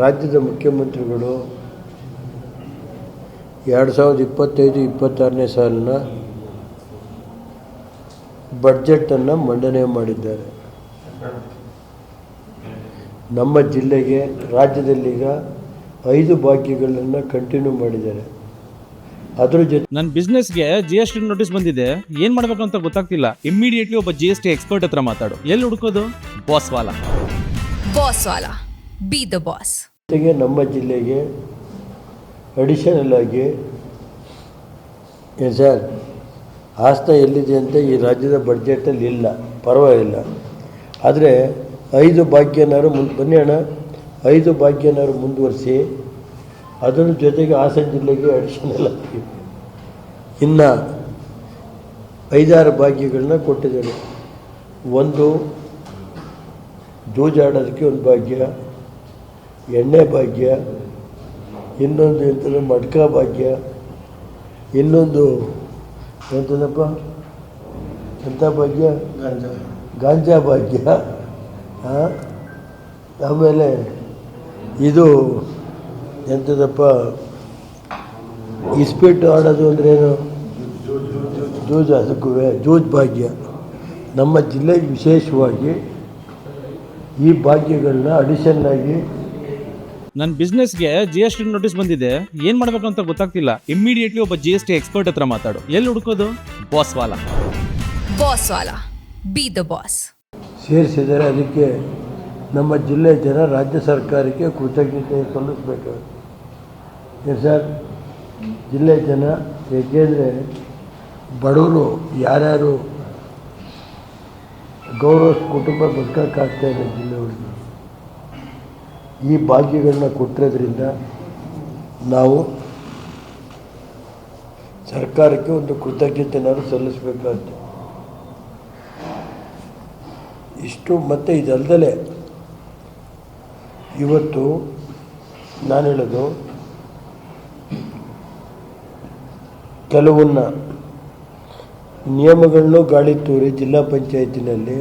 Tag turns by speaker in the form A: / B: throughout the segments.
A: ರಾಜ್ಯದ ಮುಖ್ಯಮಂತ್ರಿಗಳು ಎರಡು ಸಾವಿರದ ಇಪ್ಪತ್ತೈದು ಇಪ್ಪತ್ತಾರನೇ ಸಾಲಿನ ಬಡ್ಜೆಟನ್ನು ಮಂಡನೆ ಮಾಡಿದ್ದಾರೆ. ನಮ್ಮ ಜಿಲ್ಲೆಗೆ ರಾಜ್ಯದಲ್ಲೀಗ ಐದು ಭಾಗ್ಯಗಳನ್ನು ಕಂಟಿನ್ಯೂ ಮಾಡಿದ್ದಾರೆ. ಅದ್ರ ಜೊತೆ
B: ನನ್ನ ಬಿಸ್ನೆಸ್ಗೆ ಜಿ ಎಸ್ ಟಿ ನೋಟಿಸ್ ಬಂದಿದೆ. ಏನ್ ಮಾಡ್ಬೇಕು ಅಂತ ಗೊತ್ತಾಗ್ತಿಲ್ಲ. ಇಮಿಡಿಯೇಟ್ಲಿ ಒಬ್ಬ ಜಿ ಎಸ್ ಟಿ ಎಕ್ಸ್ಪರ್ಟ್ ಹತ್ರ ಮಾತಾಡು. ಎಲ್ಲಿ ಹುಡುಕೋದು? ಬಾಸ್ ವಾಲ.
C: Boss. ದ
A: ಬಾಸ್ ನಮ್ಮ ಜಿಲ್ಲೆಗೆ ಅಡಿಷನಲ್ ಆಗಿ ಸರ್, ಆಸ್ತ ಎಲ್ಲಿದೆ ಅಂತ ಈ ರಾಜ್ಯದ ಬಡ್ಜೆಟಲ್ಲಿ ಇಲ್ಲ, ಪರವಾಗಿಲ್ಲ. ಆದರೆ ಐದು ಭಾಗ್ಯನಾರು ಮುಂದೆ ಬನ್ನಿ ಅಣ್ಣ, ಐದು ಭಾಗ್ಯನಾರು ಮುಂದುವರಿಸಿ, ಅದರ ಜೊತೆಗೆ ಹಾಸನ ಜಿಲ್ಲೆಗೆ ಅಡಿಷನಲ್ ಆಗಿ. ಇನ್ನು ಐದಾರು ಭಾಗ್ಯಗಳನ್ನ ಕೊಟ್ಟಿದ್ದೇನೆ ಒಂದು ಜೂಜಾಡೋದಕ್ಕೆ ಒಂದು ಭಾಗ್ಯ ಎಣ್ಣೆ ಭಾಗ್ಯ ಇನ್ನೊಂದು ಎಂಥದ್ದು ಮಡ್ಕ ಭಾಗ್ಯ ಇನ್ನೊಂದು ಎಂತದಪ್ಪ ಎಂಥ ಭಾಗ್ಯ? ಗಾಂಜಾ. ಭಾಗ್ಯ. ಆ? ಆಮೇಲೆ ಇದು ಎಂಥದಪ್ಪ ಇಸ್ಪೀಟ್ ಆಡೋದು ಅಂದ್ರೇನು ಜೂಜ್ ಅದಕ್ಕೂ ಜೂಜ್ ಭಾಗ್ಯ. ನಮ್ಮ ಜಿಲ್ಲೆಗೆ ವಿಶೇಷವಾಗಿ ಈ ಭಾಗ್ಯಗಳನ್ನ ಅಡಿಷನ್ ಆಗಿ
B: ನನ್ನ ಬಿಸ್ನೆಸ್ಗೆ ಜಿ ಎಸ್ ಟಿ ನೋಟಿಸ್ ಬಂದಿದೆ. ಏನ್ ಮಾಡ್ಬೇಕು ಅಂತ ಗೊತ್ತಾಗ್ತಿಲ್ಲ. ಇಮಿಡಿಯೇಟ್ಲಿ ಒಬ್ಬ ಜಿ ಎಸ್ ಟಿ ಎಕ್ಸ್ಪರ್ಟ್ ಹತ್ರ ಮಾತಾಡು. ಎಲ್ಲಿ ಹುಡುಕೋದು? ಬಾಸ್ ವಾಲ.
C: ಬಾಸ್ ವಾಲ. ಬಿ ದ ಬಾಸ್
A: ಸೇರಿಸಿದರೆ ಅದಕ್ಕೆ ನಮ್ಮ ಜಿಲ್ಲೆ ಜನ ರಾಜ್ಯ ಸರ್ಕಾರಕ್ಕೆ ಕೃತಜ್ಞತೆ ಸಲ್ಲಿಸಬೇಕು. ಸರ್? ಜಿಲ್ಲೆ ಜನ ಏಕೆಂದರೆ ಬಡವರು ಯಾರ್ಯಾರು ಗೌರವ ಕುಟುಂಬ ಇದೆ ಜಿಲ್ಲೆ ಜಿಲ್ಲೆಯವ್ರಿಗೆ ಈ ಭಾಗ್ಯಗಳನ್ನ ಕೊಟ್ಟಿರೋದ್ರಿಂದ ನಾವು ಸರ್ಕಾರಕ್ಕೆ ಒಂದು ಕೃತಜ್ಞತೆನಾದ್ರು ಸಲ್ಲಿಸಬೇಕಾಗುತ್ತೆ. ಇಷ್ಟು ಮತ್ತು ಇದಲ್ದಲೆ ಇವತ್ತು ನಾನು ಹೇಳೋದು ಕೆಲವನ್ನ ನಿಯಮಗಳನ್ನು ಗಾಳಿ ತೂರಿ ಜಿಲ್ಲಾ ಪಂಚಾಯತಿನಲ್ಲಿ,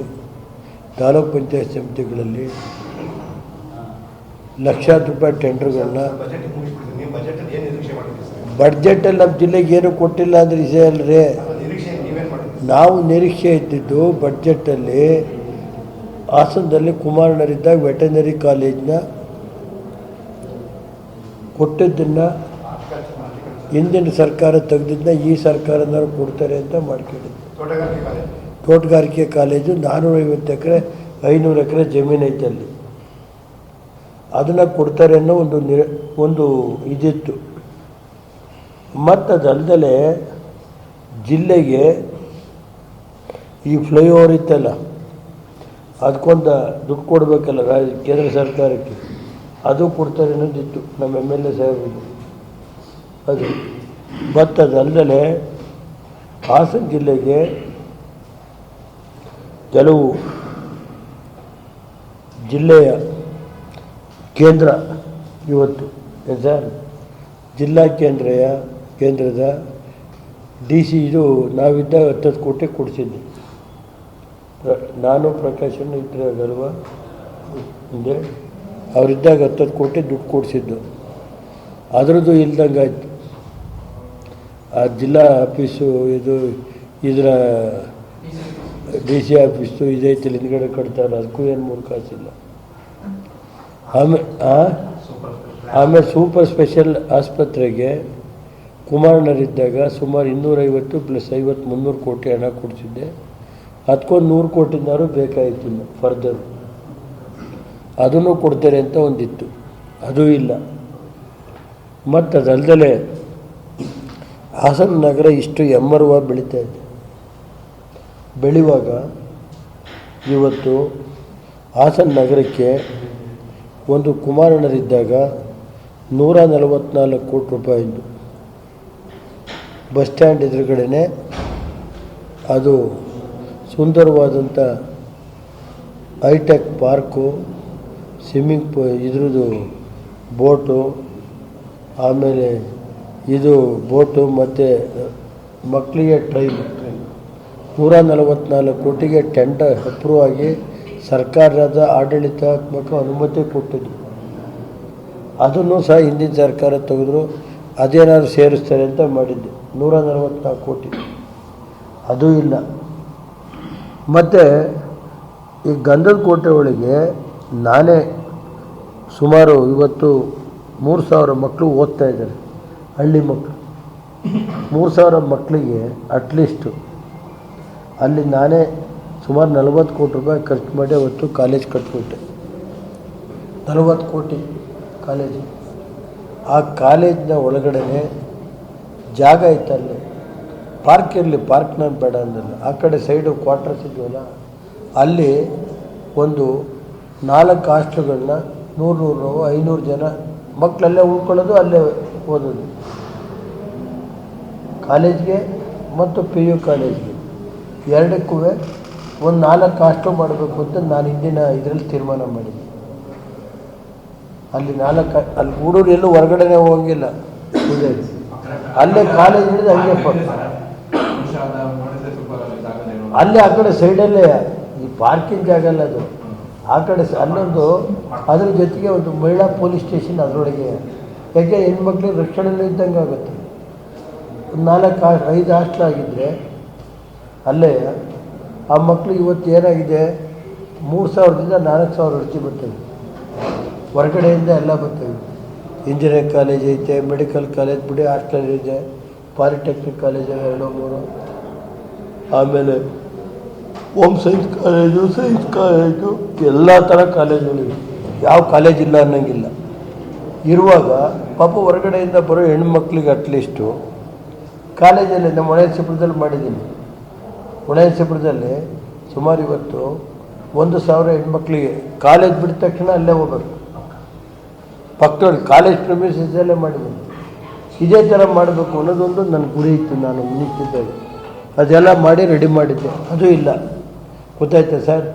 A: ತಾಲೂಕ್ ಪಂಚಾಯತ್ ಸಮಿತಿಗಳಲ್ಲಿ ಲಕ್ಷಾಂತರ ರೂಪಾಯಿ ಟೆಂಡರ್ಗಳನ್ನ ಬಡ್ಜೆಟಲ್ಲಿ ನಮ್ಮ ಜಿಲ್ಲೆಗೆ ಏನು ಕೊಟ್ಟಿಲ್ಲ ಅಂದ್ರೆ ಇಸೇ ಅಲ್ರಿ. ನಾವು ನಿರೀಕ್ಷೆ ಇದ್ದಿದ್ದು ಬಡ್ಜೆಟಲ್ಲಿ ಹಾಸನದಲ್ಲಿ ಕುಮಾರಣ್ಣರಿದ್ದಾಗ ವೆಟನರಿ ಕಾಲೇಜ್ನ ಕೊಟ್ಟಿದ್ದನ್ನು ಹಿಂದಿನ ಸರ್ಕಾರ ತೆಗೆದಿದ್ದನ್ನ ಈ ಸರ್ಕಾರನವ್ರು ಕೊಡ್ತಾರೆ ಅಂತ ಮಾಡ್ಕೊಂಡಿದ್ದು. ತೋಟಗಾರಿಕೆ ಕಾಲೇಜು. ನಾನ್ನೂರೈವತ್ತು ಎಕರೆ ಐನೂರು ಎಕರೆ ಜಮೀನು ಐತೆ ಅಲ್ಲಿ. ಅದನ್ನು ಕೊಡ್ತಾರೆ ಅನ್ನೋ ಒಂದು ನಿರ, ಒಂದು ಇದಿತ್ತು. ಮತ್ತು ಅದಲ್ದಲೆ ಜಿಲ್ಲೆಗೆ ಈ ಫ್ಲೈಓವರ್ ಇತ್ತಲ್ಲ ಅದಕ್ಕೊಂದು ದುಡ್ಡು ಕೊಡಬೇಕಲ್ಲ ರಾಜ್ಯ ಕೇಂದ್ರ ಸರ್ಕಾರಕ್ಕೆ, ಅದು ಕೊಡ್ತಾರೆ ಅನ್ನೋದಿತ್ತು ನಮ್ಮ ಎಂ ಎಲ್ ಎ ಸಾಹೇಬರು ಅದು. ಮತ್ತು ಅದಲ್ಲದೆ ಹಾಸನ ಜಿಲ್ಲೆಗೆ ಕೆಲವು ಜಿಲ್ಲೆಯ ಕೇಂದ್ರ ಇವತ್ತು ಸರ್ ಜಿಲ್ಲಾ ಕೇಂದ್ರಯ ಕೇಂದ್ರದ ಡಿ ಸಿ ಇದು ನಾವಿದ್ದಾಗ ಹತ್ತತ್ತು ಕೋಟಿ ಕೊಡಿಸಿದ್ದೆ ಪ್ರ- ನಾನು ಪ್ರಕಾಶನ ಇದ್ರಾಗಲ್ವ ಹಿಂದೆ ಅವರಿದ್ದಾಗ ಹತ್ತತ್ತು ಕೋಟಿ ದುಡ್ಡು ಕೊಡಿಸಿದ್ದು. ಅದರದ್ದು ಇಲ್ದಂಗೆ ಆಯ್ತು. ಆ ಜಿಲ್ಲಾ ಆಫೀಸು ಇದು ಇದರ ಡಿ ಸಿ ಆಫೀಸು ಇದೈತಿ ಹಿಂದ್ಗಡೆ ಕಟ್ತಾರೆ, ಅದಕ್ಕೂ ಏನು ಮೂರು ಕಾಸಿಲ್ಲ ಆಮೇಲೆ ಆಮೇಲೆ ಸೂಪರ್ ಸ್ಪೆಷಲ್ ಆಸ್ಪತ್ರೆಗೆ ಕುಮಾರಣ್ಣರಿದ್ದಾಗ ಸುಮಾರು ಇನ್ನೂರೈವತ್ತು ಪ್ಲಸ್ ಐವತ್ತು ಮುನ್ನೂರು ಕೋಟಿ ಹಣ ಕೊಡ್ತಿದ್ದೆ ಅದಕ್ಕೊಂದು ನೂರು ಕೋಟಿನಾರು ಬೇಕಾಯಿತು ಫರ್ದರ್ ಅದನ್ನು ಕೊಡ್ತಾರೆ ಅಂತ ಒಂದಿತ್ತು. ಅದು ಇಲ್ಲ. ಮತ್ತು ಅದಲ್ದಲೆ ಹಾಸನ ನಗರ ಇಷ್ಟು ಎಮ್ಮರುವ ಬೆಳೀತಾ ಇದೆ. ಬೆಳೆಯುವಾಗ ಇವತ್ತು ಹಾಸನ ನಗರಕ್ಕೆ ಒಂದು ಕುಮಾರಣ್ಣರಿದ್ದಾಗ ನೂರ ನಲವತ್ನಾಲ್ಕು ಕೋಟಿ ರೂಪಾಯಿದ್ದು ಬಸ್ ಸ್ಟ್ಯಾಂಡ್ ಎದುರುಗಡೆನೆ ಅದು ಸುಂದರವಾದಂಥ ಹೈಟೆಕ್ ಪಾರ್ಕು, ಸ್ವಿಮ್ಮಿಂಗ್ ಪೂ, ಇದ್ರದ್ದು ಬೋಟು, ಆಮೇಲೆ ಇದು ಬೋಟು ಮತ್ತು ಮಕ್ಕಳಿಗೆ ಟ್ರೈನ್ ನೂರ ನಲವತ್ನಾಲ್ಕು ಕೋಟಿಗೆ ಟೆಂಡರ್ ಅಪ್ರೂವ್ ಆಗಿ ಸರ್ಕಾರದ ಆಡಳಿತಾತ್ಮಕ ಅನುಮತಿ ಕೊಟ್ಟಿದ್ದು. ಅದನ್ನು ಸಹ ಹಿಂದಿನ ಸರ್ಕಾರ ತೆಗೆದ್ರು, ಅದೇನಾದ್ರು ಸೇರಿಸ್ತಾರೆ ಅಂತ ಮಾಡಿದ್ದೆ. ನೂರ ನಲವತ್ತ್ನಾಲ್ಕು ಕೋಟಿ. ಅದು ಇಲ್ಲ. ಮತ್ತು ಈ ಗಂಧದ ಕೋಟೆ ಒಳಗೆ ನಾನೇ ಸುಮಾರು ಇವತ್ತು ಮೂರು ಸಾವಿರ ಮಕ್ಕಳು ಓದ್ತಾ ಇದ್ದಾರೆ, ಹಳ್ಳಿ ಮಕ್ಕಳು ಮೂರು ಸಾವಿರ ಮಕ್ಕಳಿಗೆ ಅಟ್ಲೀಸ್ಟು ಅಲ್ಲಿ ನಾನೇ ಸುಮಾರು ನಲವತ್ತು ಕೋಟಿ ರೂಪಾಯಿ ಖರ್ಚು ಮಾಡಿ ಅವತ್ತು ಕಾಲೇಜ್ ಕಟ್ಬಿಟ್ಟೆ. ನಲವತ್ತು ಕೋಟಿ ಕಾಲೇಜು. ಆ ಕಾಲೇಜಿನ ಒಳಗಡೆ ಜಾಗ ಇತ್ತಲ್ಲಿ ಪಾರ್ಕ್ ಇರಲಿ ಪಾರ್ಕ್ನ ಬೇಡ ಅಂದಲ್ಲ ಆ ಕಡೆ ಸೈಡು ಕ್ವಾರ್ಟರ್ಸ್ ಇದೆಯಲ್ಲ ಅಲ್ಲಿ ಒಂದು ನಾಲ್ಕು ಹಾಸ್ಟ್ಲುಗಳನ್ನ ನೂರು ನೂರು ಐನೂರು ಜನ ಮಕ್ಕಳಲ್ಲೇ ಉಳ್ಕೊಳ್ಳೋದು, ಅಲ್ಲೇ ಓದೋದು. ಕಾಲೇಜ್ಗೆ ಮತ್ತು ಪಿ ಯು ಕಾಲೇಜ್ಗೆ. ಎರಡಕ್ಕೂ ಒಂದು ನಾಲ್ಕು ಕಾಸ್ಟು ಮಾಡಬೇಕು ಅಂತ ನಾನು ಹಿಂದಿನ ಇದರಲ್ಲಿ ತೀರ್ಮಾನ ಮಾಡಿದ್ದೆ. ಅಲ್ಲಿ ನಾಲ್ಕು, ಅಲ್ಲಿ ಹುಡುಗರು ಎಲ್ಲೂ ಹೊರಗಡೆನೇ ಹೋಗಿಲ್ಲ. ಅಲ್ಲೇ ಕಾಲೇಜ್ ಹಿಡಿದು ಹಂಗೆ ಅಲ್ಲೇ ಆ ಕಡೆ ಸೈಡಲ್ಲೇ ಈ ಪಾರ್ಕಿಂಗ್ ಜಾಗ ಅಲ್ಲ ಅದು. ಆ ಕಡೆ ಅಲ್ಲೊಂದು ಅದ್ರ ಜೊತೆಗೆ ಒಂದು ಮಹಿಳಾ ಪೊಲೀಸ್ ಸ್ಟೇಷನ್ ಅದರೊಳಗೆ. ಯಾಕೆ ಹೆಣ್ಮಕ್ಳಿಗೆ ರಕ್ಷಣೆಯಲ್ಲೂ ಇದ್ದಂಗೆ ಆಗುತ್ತೆ. ಒಂದು ನಾಲ್ಕು ಐದು ಹಾಸ್ಟ್ಲ್ ಆಗಿದ್ದರೆ ಅಲ್ಲೇ ಆ ಮಕ್ಕಳು ಇವತ್ತು ಏನಾಗಿದೆ? ಮೂರು ಸಾವಿರದಿಂದ ನಾಲ್ಕು ಸಾವಿರ ಅರ್ಜಿ ಬರ್ತವೆ ಹೊರಗಡೆಯಿಂದ ಎಲ್ಲ ಬರ್ತವೆ ಇಂಜಿನಿಯರಿಂಗ್ ಕಾಲೇಜ್ ಐತೆ, ಮೆಡಿಕಲ್ ಕಾಲೇಜ್, ಬಿಡಿ ಹಾಸ್ಟೆಲ್ ಇದೆ, ಪಾಲಿಟೆಕ್ನಿಕ್ ಕಾಲೇಜ್ ಎರಡು, ಮೂರು. ಆಮೇಲೆ home science college science college, ಎಲ್ಲ ಥರ ಕಾಲೇಜುಗಳಿವೆ. ಯಾವ ಕಾಲೇಜ್ ಇಲ್ಲ ಅನ್ನೋಂಗಿಲ್ಲ. ಇರುವಾಗ ಪಾಪ ಹೊರಗಡೆಯಿಂದ ಬರೋ ಹೆಣ್ಮಕ್ಳಿಗೆ ಅಟ್ಲೀಸ್ಟು ಕಾಲೇಜಲ್ಲಿ, ನಮ್ಮ ಹೊಳೆಸಿಪುರದಲ್ಲಿ ಮಾಡಿದ್ದೀನಿ. ಹೊಳೆಸಿಪುರದಲ್ಲಿ ಸುಮಾರು ಇವತ್ತು ಒಂದು ಸಾವಿರ ಹೆಣ್ಮಕ್ಳಿಗೆ ಕಾಲೇಜ್ ಬಿಟ್ಟ ತಕ್ಷಣ ಅಲ್ಲೇ ಹೋಗ್ಬೇಕು. ಪಕ್ಕದಲ್ಲಿ ಕಾಲೇಜ್ ಪ್ರಮಿಸಲ್ಲೇ ಮಾಡಿದ್ದೀನಿ ಇದೇ ಥರ ಮಾಡಬೇಕು ಅನ್ನೋದೊಂದು ನನ್ನ ಗುರಿ ಇತ್ತು, ನಾನು ನಿಂತಿದ್ದಾಗ ಅದೆಲ್ಲ ಮಾಡಿ ರೆಡಿ ಮಾಡಿದ್ದೆ. ಅದು ಇಲ್ಲ. ಗೊತ್ತಾಯ್ತಾ ಸರ್?